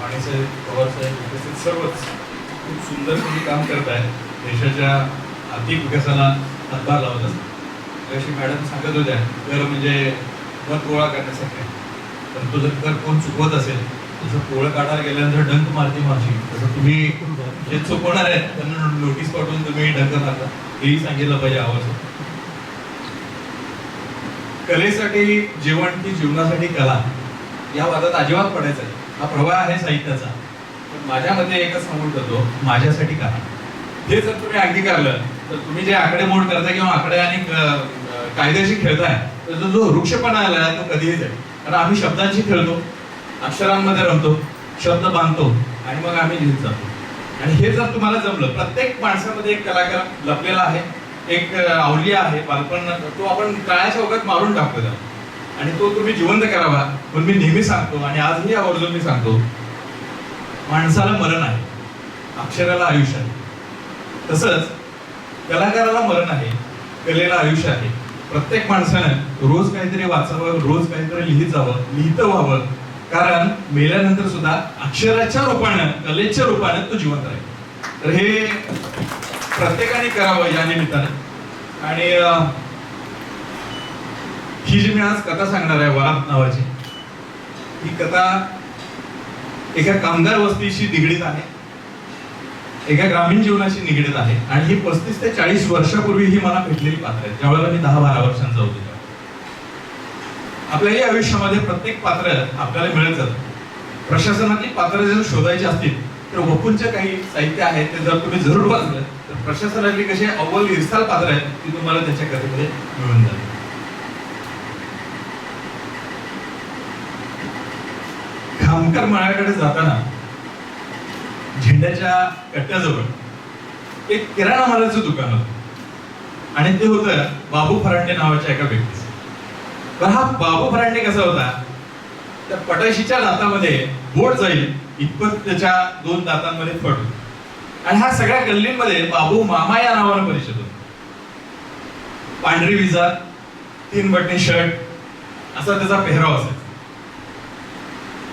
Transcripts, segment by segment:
माणेसाहेब पवारसाहेब उपस्थित सर्वच खूप सुंदर तुम्ही काम करत आहे देशाच्या आर्थिक विकासाला हातभार लावत असतात. अशी मॅडम सांगत होत्या कर म्हणजे कर गोळा करण्यासाठी. पण तो जर कर कोण चुकवत असेल तसं पोळं काढायला गेल्यानंतर डंक मारते माझी तसं तुम्ही जे चुकवणार आहे त्यांना नोटीस पाठवून तुम्ही डंक मारता. हेही सांगितलं पाहिजे आवाज कलेसाठी जीवन की जीवनासाठी कला या वादात अजिबात पडायचं आहे हा प्रवाह आहे साहित्याचा. पण माझ्या मते एकच सांगून करतो माझ्यासाठी कला हे जर तुम्ही अंगीकारलं तर तुम्ही जे आकडेमोड करता किंवा आकडे आणि क- कायद्याशी खेळताय तो जो वृक्षपणा आला तो कधीही जाईल. कारण आम्ही शब्दांशी खेळतो अक्षरांमध्ये रमतो शब्द बांधतो आणि मग आम्ही लिहित जातो. आणि हे जर तुम्हाला जमलं प्रत्येक माणसामध्ये एक कलाकार लपलेला आहे एक आवलिया आहे बालपण तो आपण काळाच्या ओघात मारून टाकतो त्याला. आणि तो तुम्ही जिवंत करावा पण मी नेहमी सांगतो आणि आजही आवर्जून मी सांगतो माणसाला मरण आहे अक्षराला आयुष्य आहे. तसंच कलाकाराला मरण आहे कलेला आयुष्य आहे. प्रत्येक माणसानं रोज काहीतरी वाचावं रोज काहीतरी लिहित जावं लिहित व्हावं. कारण मेल्यानंतर सुद्धा अक्षराच्या रूपानं कलेच्या रूपानं तो जिवंत राहील. तर हे प्रत्येकाने करावं या निमित्तानं. आणि ही जी मी आज कथा सांगणार आहे वरात नावाची ही कथा एका कामगार वस्तीशी निगडीत आहे. एका ग्रामीण जीवनाशी निगडीत आहे. आणि ही पस्तीस ते चाळीस वर्षापूर्वी ही मला भेटलेली पात्र आहे ज्यावेळेला मी दहा बारा वर्षांचा होतो आपल्याही आयुष्यामध्ये प्रत्येक पात्र आपल्याला मिळत जातं प्रशासनातली पात्र जर शोधायची असतील तर वपूंचे काही साहित्य आहे ते जर तुम्ही जरूर वाचलं तर प्रशासनातली कशी अव्वल इरसाल पात्र आहेत ती तुम्हाला त्याच्या कथेमध्ये मिळून जाईल अंकर मळ्याकडे जाताना झेंड्याच्या कट्ट्याजवळ एक किराणा मालाचं दुकान होतं. आणि ते होतं बाबू फरांडे नावाच्या एका व्यक्तीचं. पण हा बाबू फरांडे कसा होता? त्या पटाशीच्या दातामध्ये बोट जाईल इतपत त्याच्या दोन दातांमध्ये फट होती. आणि हा सगळ्या गल्लींमध्ये बाबू मामा या नावानं परिचित होता. पांढरी विजा तीन बटणी शर्ट असा त्याचा पेहराव असायचा.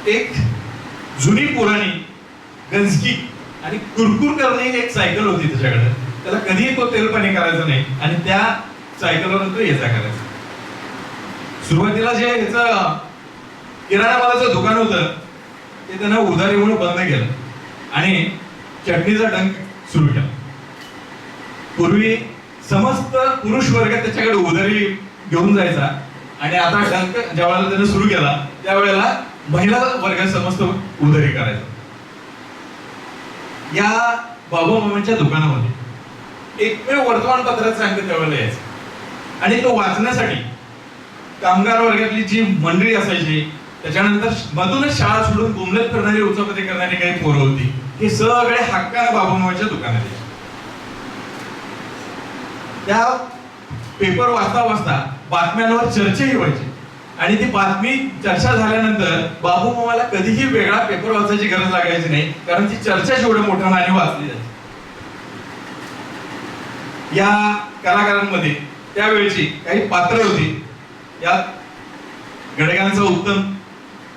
एक जुनी पुराणी गंजकी आणि कुरकुर करणारी एक सायकल होती त्याच्याकडे त्याला कधीही तो तेलपाणी करायचा नाही आणि त्या सायकलवर तो याचा करायचा. सुरुवातीला जे ह्याचं किराणा मालाचं दुकान होतं ते त्यांना उधारी म्हणून बंद केलं आणि चटणीचा डंक सुरू केला. पूर्वी समस्त पुरुष वर्ग त्याच्याकडे उधारी घेऊन जायचा आणि आता डंक ज्या वेळेला त्याने सुरू केला त्यावेळेला महिला वर्ग समस्त उदरी करायचा. या बाबा मामांच्या दुकानामध्ये एकमेव वर्तमानपत्रात सांगते त्यावेळेला यायचं आणि तो वाचण्यासाठी कामगार वर्गातली जी मंडळी असायची त्याच्यानंतर मधूनच शाळा सोडून गुमलत करणारी उचापती करणारी काही पोरं होती हे सगळे हक्कानं बाबूमामाच्या दुकानात यायचे. त्या पेपर वाचता वाचता बातम्यांवर चर्चाही व्हायची. आणि ती बातमी चर्चा झाल्यानंतर बाबू मामाला कधीही वेगळा पेपर वाचायची गरज लागायची नाही कारण ती चर्चा जेवढ्या मोठ्या नाणे वाचली जायची या कलाकारांमध्ये त्यावेळची काही पात्र होती. या गडग्यांचा उत्तम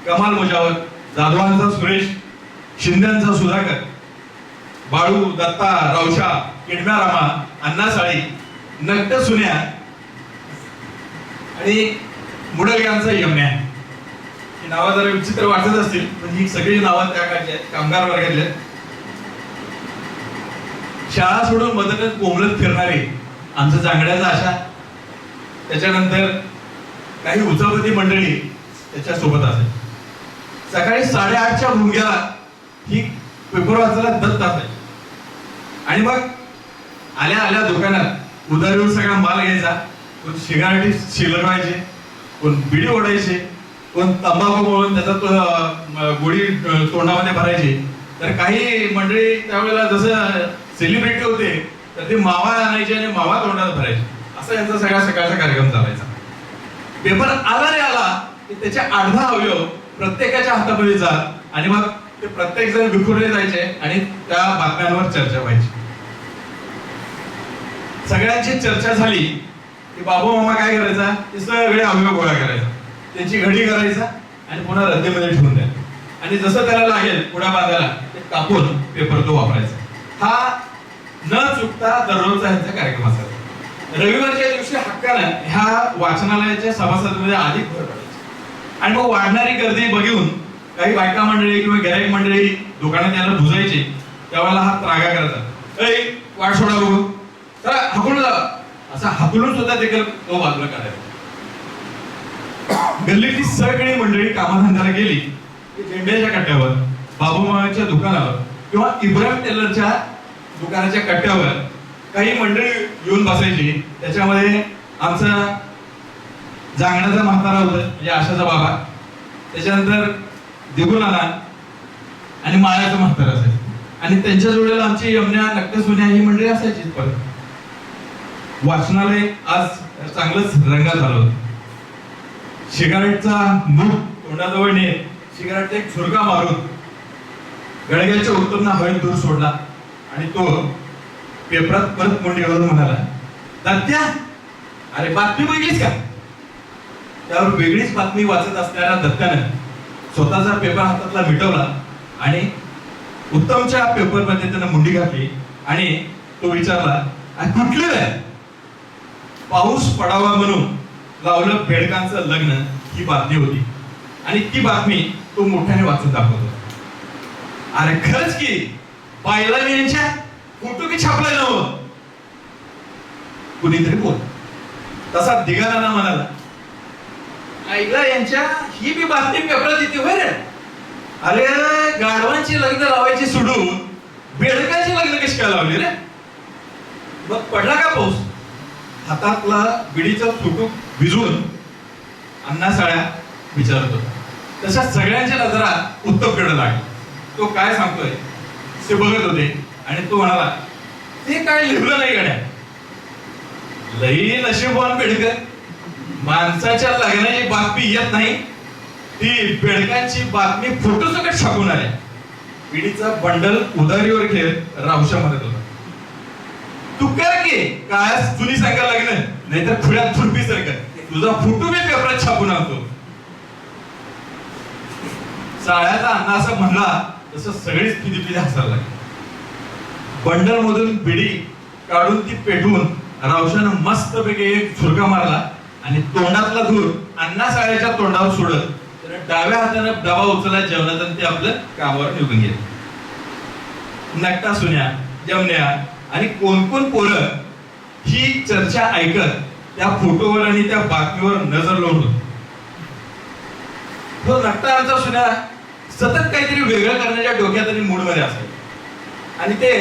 कमाल मुजावर जाधवांचा सुरेश शिंद्यांचा सुधाकर बाळू दत्ता रावशा किडम्या रामा अण्णा साळी नट्ट सुन्या आणि मुडलग्यांचा यम्या ही नावं जरा विचित्र वाटत असतील पण ही सगळी नावं त्या काळची आहेत कामगार वर्गातली आहेत. शाळा सोडून मदत कोंबलत फिरणारे आमचं जांगड्याचा आशा. त्याच्यानंतर काही उचापती मंडळी त्याच्यासोबत सोबत सकाळी साडेआठच्या भुंग्याला ही पेपर वाचायला दत्त असायची आणि मग आल्या आल्या दुकानात उधारीवर सगळा माल घ्यायचा शिगारटी सिगारेटी शिलवायचे कोण बिडी ओढायचे कोण तंबाखू म्हणून त्याचा तो, गोळी तोंडामध्ये भरायची. तर काही मंडळी त्यावेळेला जसं सेलिब्रिटी होते तर ते मावा आणायचे आणि मावा तोंडात भरायचे. असा यांचा सगळा सकाळचा कार्यक्रम चालायचा. पेपर आला रे आला की त्याचे अर्धा अवयव प्रत्येकाच्या हातामध्ये जात आणि मग ते प्रत्येक जण विखुरले जायचे आणि त्या बातम्यांवर चर्चा व्हायची. सगळ्यांची चर्चा झाली की बाबू मामा काय करायचा? ते सगळे आंबे गोळा करायचा. त्यांची घडी करायचा आणि पुन्हा रद्दीमध्ये ठेवून द्यायचा आणि जसं त्याला लागेल पुढ्या बांधायला ते कापून पेपर तो वापरायचा. हा न चुकता दररोजचा ह्यांचा कार्यक्रम असायचा. रविवारच्या दिवशी हक्कानं ह्या वाचनालयाच्या सभासदांमध्ये अधिक भर पडायची. आणि मग वाढणारी गर्दी बघून काही बायका मंडळी किंवा गिराईक मंडळी दुकानात यायला भुजायची त्यावेळेला हा त्रागा करायचा. ऐ वाट सोडा बघू हकून हाकून जा असा हाकलून सुद्धा देखील तो बाजूला काढायचा गल्लीतली सगळी मंडळी कामाधंद्याला गेली की झेंड्याच्या कट्ट्यावर बाबूमाच्या दुकानावर किंवा इब्राहिम टेलरच्या दुकानाच्या कट्ट्यावर काही मंडळी येऊन बसायची. त्याच्यामध्ये आमचा जांगण्याचा म्हातारा होता म्हणजे आशाचा बाबा. त्याच्यानंतर दिगुनाना आणि माळ्याचा म्हातारा असायचं. आणि त्यांच्या जोडीला आमची यमन्या नक्कसुन्या ही मंडळी असायची परत. वाचनालय आज चांगलंच रंगात आलं होतं. सिगारेटचा मूग तोंडाजवळ नेत सिगारेटचा एक फुरका मारून गडग्याच्या उत्तरना हवेत दूर सोडला. आणि तो पेपरात परत मुंडी घालून म्हणाला तात्या अरे बातमी बघितलीस का? त्यावर वेगळीच बातमी वाचत असणाऱ्या दत्त्यानं स्वतःचा पेपर हातातला मिटवला आणि उत्तमच्या पेपरमध्ये त्यानं मुंडी घातली आणि तो विचारला कुठली कुठलं? आहे पाऊस पडावा म्हणून लावलं बेडकांचं लग्न ही बातमी होती. आणि ती बातमी तो मोठ्याने वाचून दाखवत. अरे खरंच की पाहिला मी यांच्या फोटो की छापलाय नव हो. कुणीतरी बोल. तसा दिगाना म्हणाला. आईला यांच्या ही बी बातमी पेपरात येते होय रे. अरे गाढवांची लग्न लावायची सोडून बेडकाची लग्न कशी काय लावली रे? मग पडला का पाऊस? हातातला बिडीचा फोटो भिजवून अण्णा साळ्या विचारत होता तशा सगळ्यांच्या नजरा उत्तमकडे लागली तो काय सांगतोय ते बघत होते आणि तो म्हणाला ते काय लिहिलं नाही गड्या? लई नशीबवान बेडकर माणसाच्या लग्नाची बातमी येत नाही. ती बेडकांची बातमी फोटो सकट छापून आल्या. पिढीचा बंडल उधारीवर घेत रावशा म्हणत तू कर की? काय? जुनी सांगा लागलं नाहीतर पुढ्यात खुरपी सारखं. तुझा फुटू मी पेपरात छापून आणतो चाळ्याचा अण्णा असं म्हणला तसं सगळीच फिदी फिदी हसायला लागली. बंडल मधून बिडी काढून ती पेटवून रावशानं मस्त पैकी एक झुरका मारला आणि तोंडातला धूर अण्णा साळ्याच्या तोंडावर सोडत तर डाव्या हातानं डबा उचलला जेवणात आणि ते आपलं कामावर निघून गेले. नकटा सुन्या जमण्या आणि कोण कोण पोरं ही चर्चा ऐकत त्या फोटोवर आणि त्या बातमीवर नजर लावून तो नकटा सुद्धा सतत काहीतरी वेगळं करण्याच्या डोक्यात आणि मूडमध्ये असायचं. आणि ते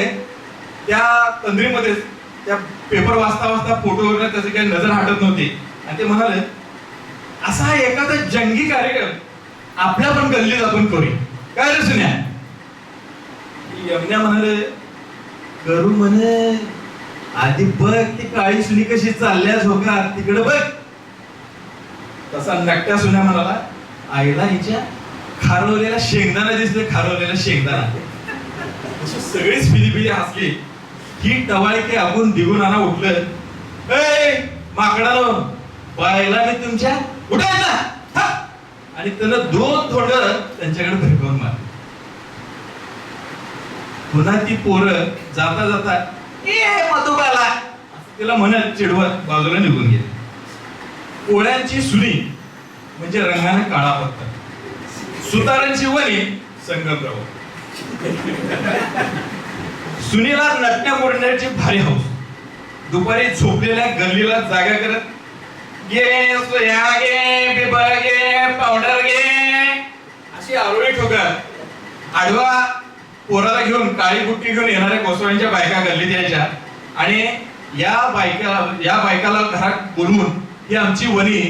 त्या तंद्रीमध्येच त्या पेपर वाचता वाचता फोटोवर त्याचे काही नजर हटत नव्हती. आणि ते म्हणाले असा एखादा जंगी कार्यक्रम आपल्या पण गल्लीत आपण करूया. काय रे सुन्या? यमन्या म्हणाले करू म्हणे. आधी बघ ती काळी सुनी कशी चालल्या झोका तिकडे बघ. तसा नकट्या सुन्या म्हणाला. आईला हिच्या खारवलेला शेंगदाणा दिसले खारवलेला शेंगदाणा. अशी सगळीच पिली हसली. ही टवाळी की आपण दिगून आणा उठलं. ए माकडानो बायला मी तुमच्या उठायचा आणि त्यांना दोन थोड त्यांच्याकडे भिरकावून मारले. पुन्हा ती पोरं जाता जाता ए मधुबाला. तिला म्हणत चिडवत बाजूला निघून गेले. पोळ्यांची सुनी म्हणजे रंगाने काळा पत्ता. सुतारांची वणी संगमराव सुनीला नटण्या मोडण्याची भारी हौस. दुपारी झोपलेल्या गल्लीला जागा करत गे सोया गे बिबळ गे पावडर घे अशी आरोळी ठोकत आडवा पोराला घेऊन काळी बुट्टी घेऊन येणाऱ्या कोसळ्यांच्या बायका गल्लीत यायच्या आणि या बायका या बायकाला घरात बोलवून ही आमची वणी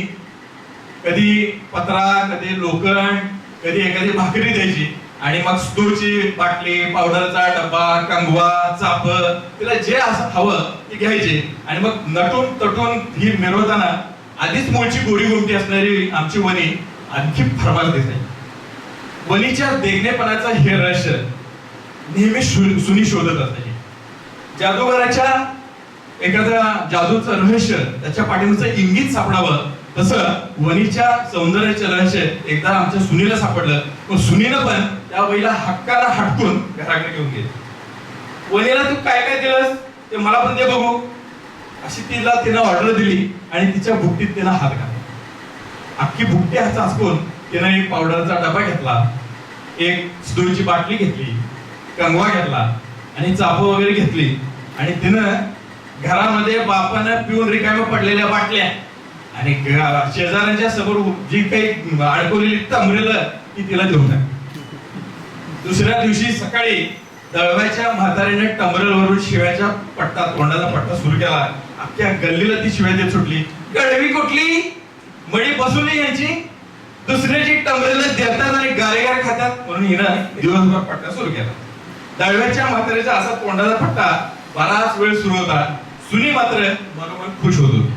कधी पत्रा कधी लोखंड कधी एखादी भाकरी द्यायची. आणि मग स्टोरची बाटली पावडरचा डब्बा कंगवा चाप तिला जे असं हवं ते घ्यायचे. आणि मग नटून तटून ही मिरवताना आधीच मूळची गोरी गुमटी असणारी आमची वणी आणखी फरमाल दिसायची वणीच्या देखणेपणाचा हे रहस्य नेहमी सुनी शोधत असायचे जादूगाराच्या एखाद्या जादूचं रहस्य त्याच्या पाठीमागचं इंगित सापडावं तसं वनीच्या सौंदर्याचं रहस्य एकदा आमच्या सुनीला सापडलं. पण सुनीनं पण त्या वहीला हक्काला हटकून घराकडे घेऊन गेले. वनीला तू काय काय दिलंस ते मला पण दे बघू. अशी तिला तिनं ऑर्डर दिली आणि तिच्या भुकटीत तिनं हात घातला. अख्खी भुकटी हात असकून तिनं एक पावडरचा डबा घेतला. एक सुईची बाटली घेतली. कंगवा घेतला आणि चापं वगैरे घेतली. आणि तिनं घरामध्ये बापानं पिऊन रिकाम्या पडलेल्या बाटल्या आणि शेजाऱ्यांच्या समोर जी काही अडकवलेली तमरेलं ती तिला देऊन दुसऱ्या दिवशी सकाळी दळव्याच्या म्हातारीने टमरेलवरून शिव्याच्या पट्टा तोंडाचा पट्टा सुरू केला. अख्ख्या गल्लीला ती शिव्या देत सुटली. गडवी कुठली? मळी बसून यांची. दुसऱ्याची टमरेला देतात आणि गारेगार खातात. म्हणून हिनं दिवसभर पट्टा सुरू केला. दहाव्याच्या म्हातारीचा असा तोंडाचा फट्टा बराच वेळ सुरू होता. सुनी मात्र मनोमन खुश होत होती.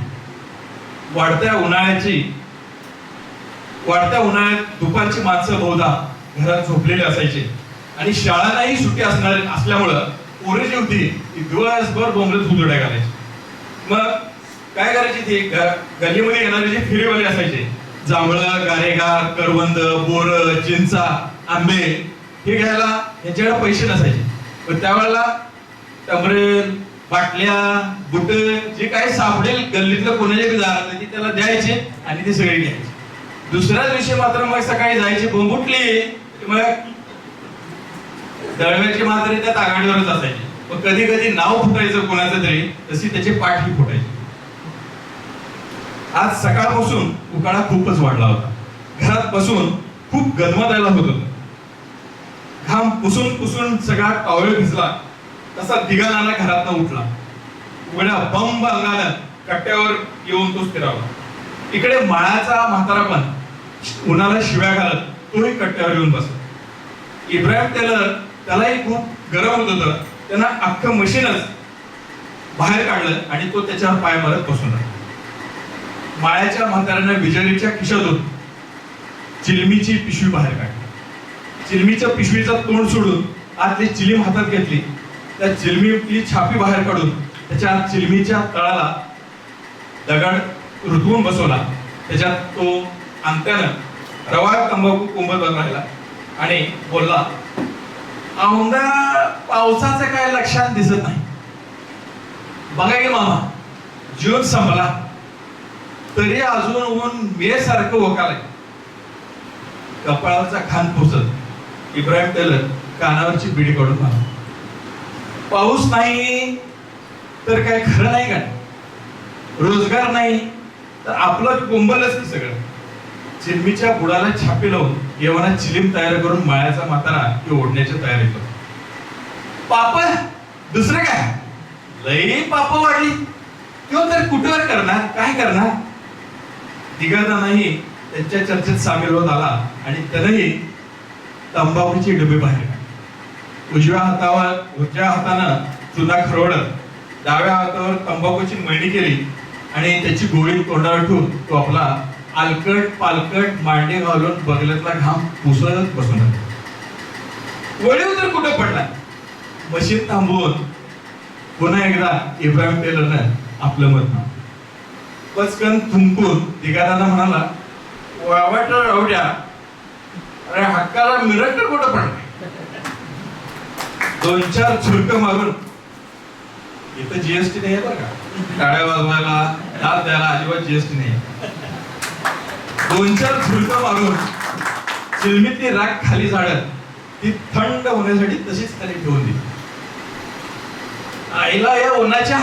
वाढत्या उन्हाळ्याची वाढत्या उन्हाळ्यात दुपारची माणसं बहुधा घरात झोपलेली असायची. आणि शाळांनाही सुट्टी असणार असल्यामुळं पोरे जी होती ती दिवसभर बोंबलत हुदड्या घालायची. मग काय करायची ती? गल्लीमध्ये येणारे जे फिरेवाले असायचे जांभळं गारेगार करवंद बोर चिंचा आंबे हे घ्यायला यांच्याकडे पैसे नसायचे. पण त्यावेळेला टमरेल बाटल्या बुट जे काही सापडेल गल्लीतलं कोणाच्या बी ते त्याला द्यायचे आणि ते सगळे घ्यायचे. दुसऱ्या दिवशी मात्र मग सकाळी जायचे बोंबुटली मग दळव्याची मात्र त्यात आघाडीवरच असायची. मग कधी कधी नाव फुटायचं कोणाचं तरी तशी त्याची पाठ फुटायची. आज सकाळपासून उकाळा खूपच वाढला होता. घरात बसून खूप गदमदायला होत होता. घाम पुसून पुसून सगळा कावळ भिजला. तसा दिगानाला घरातनं उठला. उघड्या बंब अंगानं कट्ट्यावर येऊन तो स्थिरावला. इकडे माळाचा म्हातारा पण उन्हाला शिव्या घालत तोही कट्ट्यावर येऊन बसला. इब्राहिम टेलर त्यालाही खूप गरम होत होतं. त्यांना अख्खं मशीनच बाहेर काढलं आणि तो त्याच्यावर पाय मारत बसून राहिला. माळ्याच्या म्हाताऱ्यानं विजयीच्या खिशातून चिलमीची पिशवी बाहेर काढली. चिलमीच्या पिशवीचा तोंड सोडून आतली चिलीम हातात घेतली. त्या चिलमीतली छापी बाहेर काढून त्याच्या चिलमीच्या तळाला दगड रुतवून बसवला. त्याच्यात तो अंगठ्यानं रवा तंबाखू कुंभत राहिला आणि बोलला औंदा पावसाचं काय लक्षात दिसत नाही. बघा की मामा जून संपला. तरी अजून ऊन मे सारखं वकालय कपाळाचा खान पुसत इब्राहिम टेलर कानावरची बिडी काढून मारला. पाऊस नाही तर काय खरं नाही का? रोजगार नाही तर आपलं कुंबलच की सगळं? चिलमीच्या बुडाला छापे लावून येवाना चिलीम तयार करून माळ्याचा म्हातारा की ओढण्याच्या तयारीत होता. पाप दुसरं काय? लई पाप वाढली. किंवा तर कुठवर करणार? काय करणार? तिघांनाही त्यांच्या चर्चेत सामील होत आला आणि त्यानंही तंबाखूची डबे बाहेर उजव्या हातावर उजव्या हातानं चुना खरवडत डाव्या हातावर तंबाखूची मळणी केली आणि त्याची गोळी तोंडावर ठेवून तो आपला आलकट पालकट मांडे घालून बगल्यातला घाम पुसत बसून वळीव तर कुठं पडला? मशीन थांबवून पुन्हा एकदा इब्राहिम टेलरनं आपलं मत ना पचकन थुंकून दिगारांना म्हणाला वावट राहू अरे हक्काला मिरट कुठं पण? दोन चार छुरक मारून. इथं जीएसटी नाही बरं का? टाळ्या वाजवायला दाद द्यायला अजिबात जीएसटी नाही आहे. दोन चार छुरक मारून चिलमीतली राख खाली झाडत ती थंड होण्यासाठी तशीच त्याने ठेवून दिली. आईला या उन्हाच्या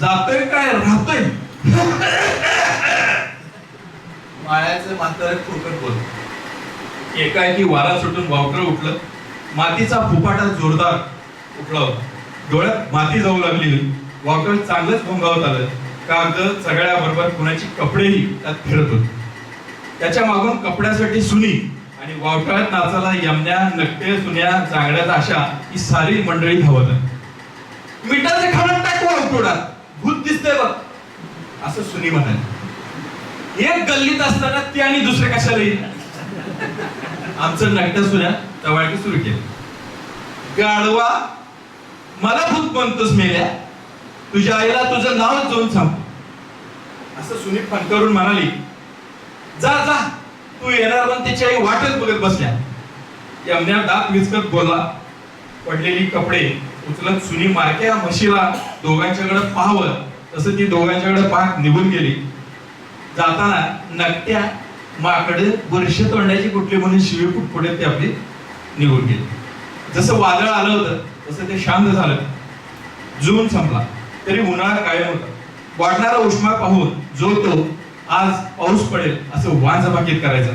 जातोय काय राहतोय? माळ्याचं मात्र फुकट बोलतो. एकाएकी वारा सुटून वावटळ उठलं. मातीचा फुफाटा जोरदार उठला होता. डोळ्यात माती जाऊ लागली. वावटळ चांगलंच भोंगावत आलं. कागद सगळ्या बरोबर कुणाची कपडेही त्यात फिरत होते. त्याच्या मागून कपड्यासाठी सुनी आणि वावटाळ्यात नाचाला यमण्या नकटे सुन्या चांगड्यात अशा ही सारी मंडळी धावत आहे. मिठाचे खाण्यात टाकू वावटोडात भूत दिसतंय बघ. असं सुनी म्हणाले. एक गल्लीत असताना ती आणि दुसरे कशाला येईल आमचं नाट्य सुन्या तवाळकी सुरू केली. गाडवा मला भूत म्हणतोस मेल्या. तुझ्या आईला तुझं नावच जाऊन सांग. असं सुनी फणकरून म्हणाली जा जा तू येणार पण तिची आई वाटच बघत बसल्या. यमन्या दात विचकत बोला पडलेली कपडे उचलत सुनी मारक्या म्हशीला दोघांच्याकडे पाहावं तसं ती दोघांच्याकडे पाहत निघून गेली. जाताना नकट्या माकडे वर्ष तोडण्याची कुठली म्हणून शिवी पुटपुडे ते आपली निघून गेली. जसं वादळ आलं होतं तसं ते शांत झालं. जून संपला. तरी उन्हाळा कायम होता. वाढणारा उष्मा पाहून जो तो आज पाऊस पडेल असं वांजबाकीत करायचं.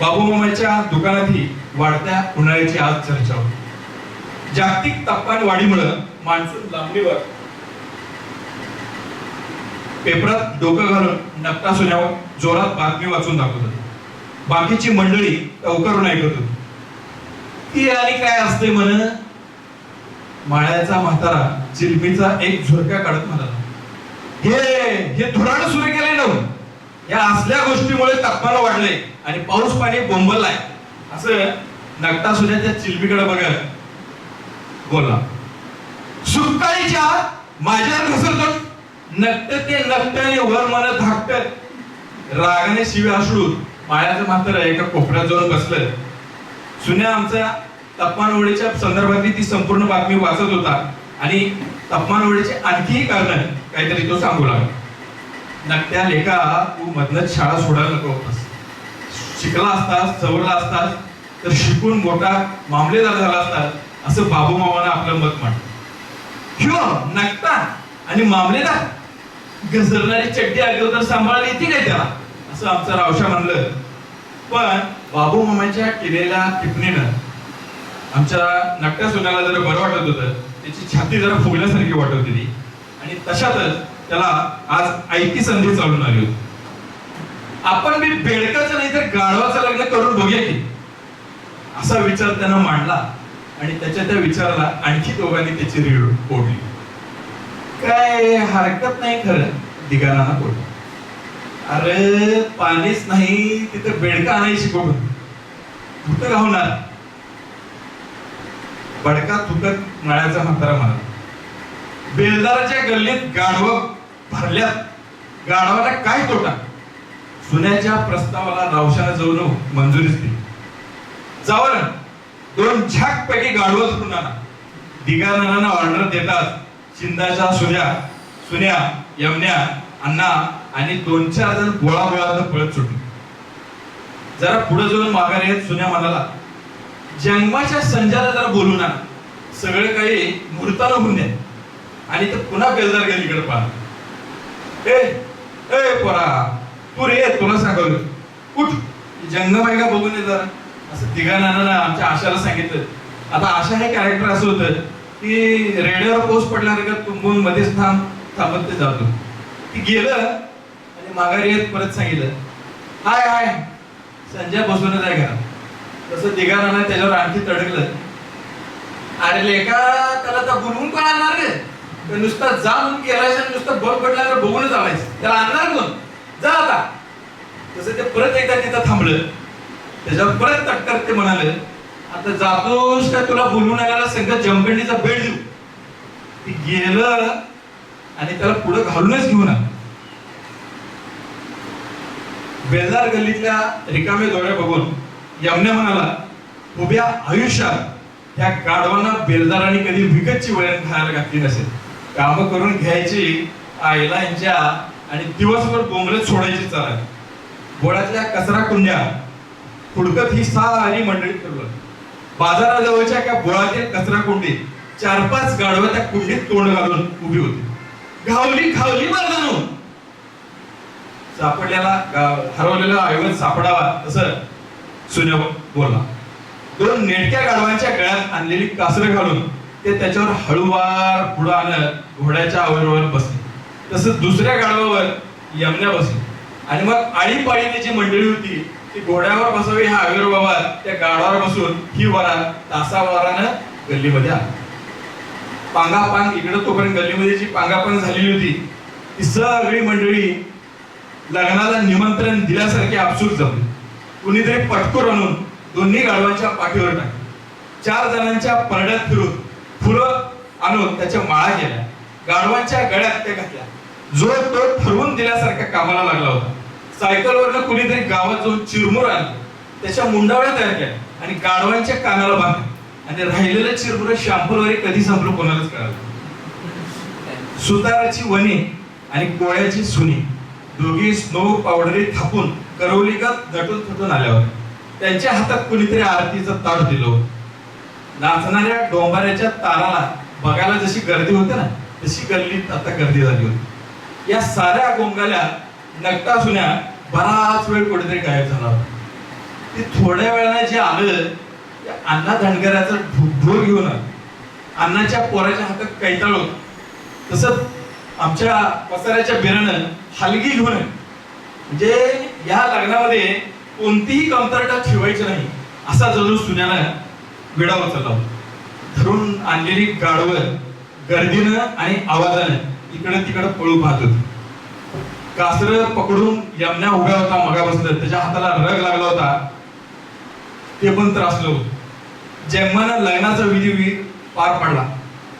बाबू मामाच्या दुकानातही वाढत्या उन्हाळ्याची आज चर्चा होती. जागतिक तापमान वाढीमुळं मान्सून लांबणीवर पेपरात डोकं घालून नकटा सुन्यावर जोरात बातमी वाचून दाखवत होती. बाकीची मंडळी टवकारून ऐकत होती. ती आणि काय असते म्हण? माळ्याचा म्हातारा चिलमीचा एक झुरका काढत म्हणाला. हे हे धुराण सुरू केलंय ना या असल्या गोष्टीमुळे तापमान वाढले आणि पाऊस पाणी बोंबललाय. असं नकटा सुद्धा त्या चिलमीकडे बघत बोला. सुकाळीच्या माझ्यावर घसरतो नक्त ते नकटाने वर मला धाकत रागाने शिवे हसडून मायाचं मात्र एका कोपऱ्यात जाऊन बसलं. सुन्या आमच्या तापमानवाढीच्या संदर्भातली ती संपूर्ण बातमी वाचत होता. आणि तापमानवाढीचे आणखीही कारण काहीतरी तो सांगू लागला. नकट्या लेखा तू मधनच शाळा सोडायला नको होतास शिकला असतास सवरला असतास तर शिकून मोठा मामलेदार झाला असतास असं बाबू मामानं आपलं मत मांडलं. ह्यो नकटा आणि मामलेदार. घसरणारी चड्डी अगोदर सांभाळली येते काय त्याला? असं आमचं रावशा म्हणलं. पण बाबू मामाच्या केलेल्या टिपणीनं आमच्या नकट्या सोन्याला जरा बरं वाटत होतं. त्याची छाती जरा फुगल्यासारखी वाटत होती आणि तशातच त्याला आज ऐकी संधी चालून आली होती. आपण मी बेडकाचं नाही तर गाढवाचं लग्न करून बघूया की. असा विचार त्यानं मांडला आणि त्याच्या त्या विचाराला आणखी दोघांनी त्याची रीळ ओढली काय हरकत नाही खरं. दिगाना बोल अरे पाणीच नाही तिथं बेडका आणायची कुठून? कुठं घावणार. बडका तुकत नळ्याचा म्हातारा म्हणा बेलदाराच्या गल्लीत गाढव भरल्यात. गाढवाला काय तोटा? सुन्याच्या प्रस्तावाला रावशाला जाऊन मंजुरीच दिली. जावर दोन झाक पैकी गाढवच पुन्हा आणा ऑर्डर देतात चिंताच्या सुन्या सुन्या यमन्या अण्णा आणि दोन चार जण गोळा गोळा पळत सुटले. जरा पुढे जाऊन माघार येत सुन्या म्हणाला जन्माच्या संजाला जरा बोलू ना. सगळं काही मुहूर्तानं होऊन द्या आणि ते पुन्हा बेलदार गेली इकडे पहा ए ए पोरा तू रे तुला सांगवलं उठ जंगम आहे का बघून ये जरा. असं तिघा नानांना आमच्या आशाला सांगितलं. आता आशा हे कॅरेक्टर असं होतं की रेडिओवर पोस्ट पडल्यावर का तुंबून मध्येच थांब थांबत ते जातो ती. गेलं आणि माघारी येत परत सांगितलं हाय हाय संजय बसूनच आहे का? तसं तिघा त्याच्यावर आणखी तडकलं. अरे लेका त्याला तर बोलवून पण आणणार रे. तर नुसतं जा म्हणून गेलायस आणि नुसतं बघ पडल्यावर बघूनच आलायस त्याला आणणार कोण? जा आता. तसं ते परत एकदा तिथं थांबलं. त्याच्यावर परत तटकर ते म्हणाले आता जातोस का तुला बोलवून आल्याला संगत जमखंडीचा बेड देऊ. ती गेलं आणि त्याला पुढे घालूनच घेऊन आलं बेलदार गल्लीतल्या रिकामे डोळ्या बघून यमने म्हणाला उभ्या आयुष्यात त्या गाढवांना बेलदारांनी कधी विकतची वळण खायला घातली नसेल. काम करून घ्यायची आईला यांच्या आणि दिवसभर बोंबलत सोडायची चाल गोळ्यातल्या कचरा कुंड्या हुडकत ही सारी मंडळी फिरलं बाजाराजवळच्या एका बोळातील कचरा कुंडीत चार पाच गाढवं त्या कुंडीत तोंड घालून उभी होती. घावली खावली मर्दानो. सापडलेला हरवलेला ऐवज सापडावा असं सुन्या बोलला. दोन नेटक्या गाढवांच्या गळ्यात आणलेली कासरं घालून ते त्याच्यावर हळूवार पुढं आणत घोड्याच्या आवरवर बसले. तसंच दुसऱ्या गाढवावर यमन्या बसले आणि मग आळीपाळीने जी मंडळी होती ती घोड्यावर बसावी ह्या बाबा त्या गाडावर बसून ही वरा तासावरानं गल्लीमध्ये आली. पांगापांग इकडं तोपर्यंत गल्लीमध्ये जी पांगापांग झालेली होती ती सगळी मंडळी लग्नाला निमंत्रण दिल्यासारखी आपसूक जमली. कुणीतरी पटकूर आणून दोन्ही गाढवांच्या पाठीवर टाकली. चार जणांच्या परड्यात फिरून फुलं आणून त्याच्या माळा केल्या. गाढवांच्या गळ्यात त्या घातल्या. जो तो ठरवून दिल्यासारख्या कामाला लागला होता. सायकलवरनं कुणीतरी गावात जाऊन चिरमुर आणलं त्याच्या मुंडावळ्या तयार केल्या आणि गाढवांच्या कानाला बांधल्या आणि राहिलेलं चिरमुर शॅम्पूलवर कधी संपलं कोणालाच कळालं सुताराची वने आणि कोळ्याची सुनी. दोघी स्नो पावडरी थापून करवलीगत नटून थटून आल्यावर. त्यांच्या हातात कुणीतरी आरतीचं ताट दिलं नाचणाऱ्या डोंबाऱ्याच्या ताराला बघायला जशी गर्दी होते ना तशी गल्लीत आता गर्दी झाली होती. या साऱ्या गोंगाल्या नकटा सुन्या बराच वेळ कुठेतरी गायब झाला. होता ते थोड्या वेळाने जे आलं त्या अण्णा धनगराचं ढोल घेऊन आलं. अण्णाच्या पोराच्या हातात कैताळ होत. तसंच आमच्या पसाऱ्याच्या बिरानं हलगी घेऊन म्हणजे या लग्नामध्ये कोणतीही कमतरता ठेवायची नाही असा जणू सुन्यानं विडा उचलला धरून आणलेली गाडवं गर्दीनं आणि आवाजानं इकडं तिकडं पळू पाहत होती. कासर पकडून यमण्या उभ्या होता मगा बसलं त्याच्या हाताला रग लागला होता. ते पण त्रासलो होतं. लग्नाचा विधी पार पडला.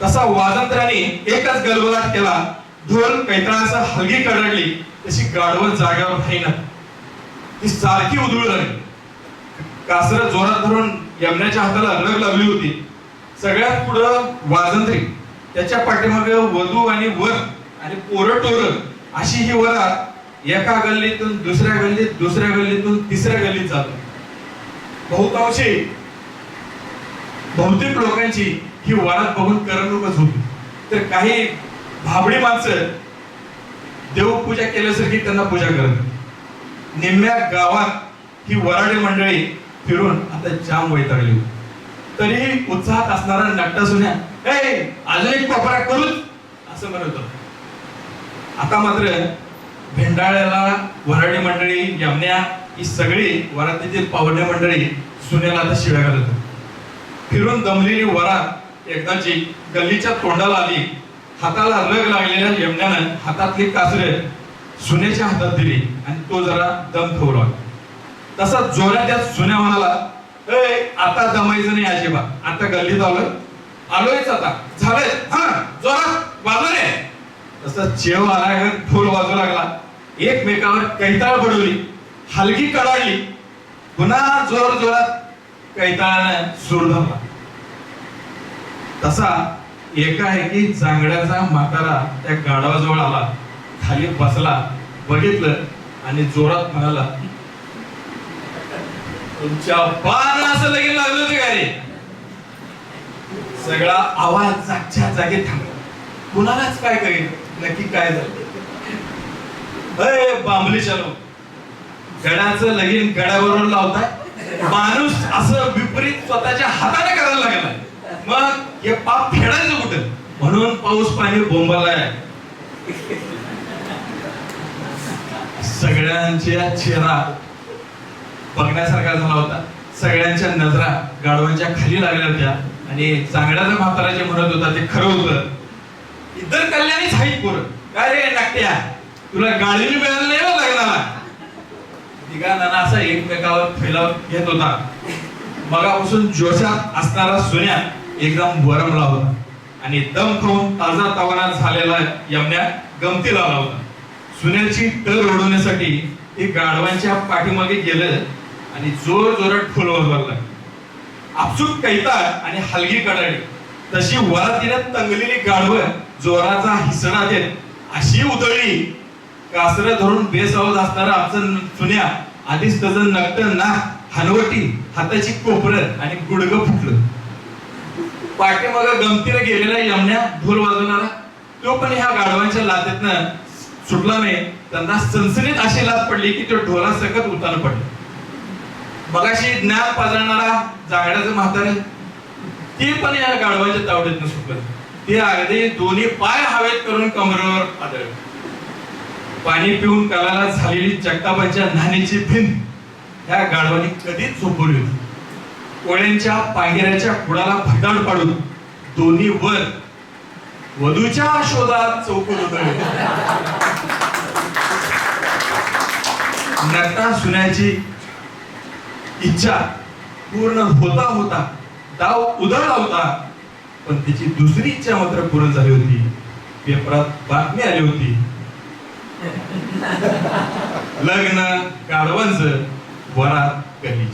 तसा वाजंत्र्याने एकच गलबलाट केला. ढोल कैतळाचा हलगी कडळली तशी गाढवत जागेवर राहीना ती सारखी उधळू लागली. कासर जोरात धरून यमण्याच्या हाताला रग लागली होती. सगळ्यात पुढं वाजंत्री. त्याच्या पाठीमागे वधू आणि वर आणि पोरं टोरं. अशी ही वरात एका गल्लीतून दुसऱ्या गल्लीत दुसऱ्या गल्लीतून तिसऱ्या गल्लीत जातो. बहुतांशी बहुतेक लोकांची ही वरात बघून करमणूकच होती. तर काही भाबडी माणसं देवपूजा केल्यासारखी त्यांना पूजा करत निम्म्या गावात ही वराडे मंडळी फिरून आता जाम वैतागली तरीही उत्साहात असणारा नट्टा सुन्या ए अजून एक कोपरा करूच असं म्हणत होतं. आता मात्र भेंडाळ्याला वराडी मंडळी यमण्या ही सगळी वरातीतील पावडे मंडळी सुनेला आता शिव्या घालत फिरून दमलेली वरात एकदाची गल्लीच्या तोंडाला आली. हाताला रग लागलेल्या यमण्यानं हातातली कासरे सुनेच्या हातात दिली आणि तो जरा दम खवला तसा जोऱ्या त्या सुन्या म्हणाला ए आता दमायचं नाही अजिबात. आता गल्लीत आलोय. आलोयच आता. झालंय. हा जोरात. वाजू आहे तसं चेव आला ढोल वाजू लागला. एकमेकावर कैताळ बडवली. हलगी कडाडली. पुन्हा जोर जोरात कैताळानं सूर धरला. तसा एकाएकी जांगड्याचा म्हातारा त्या गाढवाजवळ आला. खाली बसला बघितलं आणि जोरात म्हणाला तुमच्या बाण असं लगीन लागलं होते का रे? सगळा आवाज जागच्या जागी थांबला. कुणालाच काय करेल नक्की काय झालं? अय बांबली चलो गडाचं लगीन गडावरून लावताय. माणूस असं विपरीत स्वतःच्या हाताने करायला लागला. मग हे पाप फेडायचं कुठं? म्हणून पाऊस पाणी बोंबालाय. सगळ्यांच्या चेहरा बघण्यासारखा झाला होता. सगळ्यांच्या नजरा गाडवांच्या खाली लागल्या होत्या. आणि चांगल्याचं म्हातारा जे म्हणत होता ते खरं होतं. इतर कल्याणीच हाईत पोरं काय रे नाट्या? तुला गाडीने मिळाली नाही हो लग्नाला? तिघांना असा एकमेकावर फैलाव घेत होता. मगापासून जोशात असणारा सोन्या एकदम वरमला होता. आणि दम खाऊन ताजा तवाना झालेला यमन्या गमती लावला होता. सुन्याची टर ओढवण्यासाठी ते गाढवांच्या पाठीमागे गेलं आणि जोर जोरात फुलवत वाजवायला आपसूक कैताळ आणि हलगी कडाडी तशी वरातीने तंगलेली गाढव जोराचा हिसडा देत अशी उधळली. कासर धरून बेसावत असणारा आमचं चुन्या आधीच त्याचं नकट नाक हनवटी हाताची कोपरं आणि गुडग फुटलं. पाठीमाग गमतीला गेलेला यमण्या ढोल वाजवणारा तो पण ह्या गाढवांच्या लातेतनं सुटला नाही. त्यांना सनसनीत अशी लात पडली की तो ढोला सकत उतान पडलं. मगाशी ज्ञान पाजळणारा जागड्याचं म्हातारे ते पण या गाढवांच्या तावडीतनं सुटलं. ते अगदी दोन्ही पाय हवेत करून कमरेवर आदळ पाणी पिऊन कलाला झालेली जगतापांच्या नाण्याची भिंत ह्या गाढवानी कधीच झोपवली होती कोळ्यांच्या पांघेऱ्याच्या कुडाला भटाड पाडून दोन्ही वर वधूच्या शोधात चौकून उतरले. नटा सुन्याची इच्छा पूर्ण होता होता डाव उधळला होता. पण त्याची दुसरी इच्छा मात्र पूर्ण झाली होती. पेपरात बातमी आली होती. लग्न कारवांच वरात कधी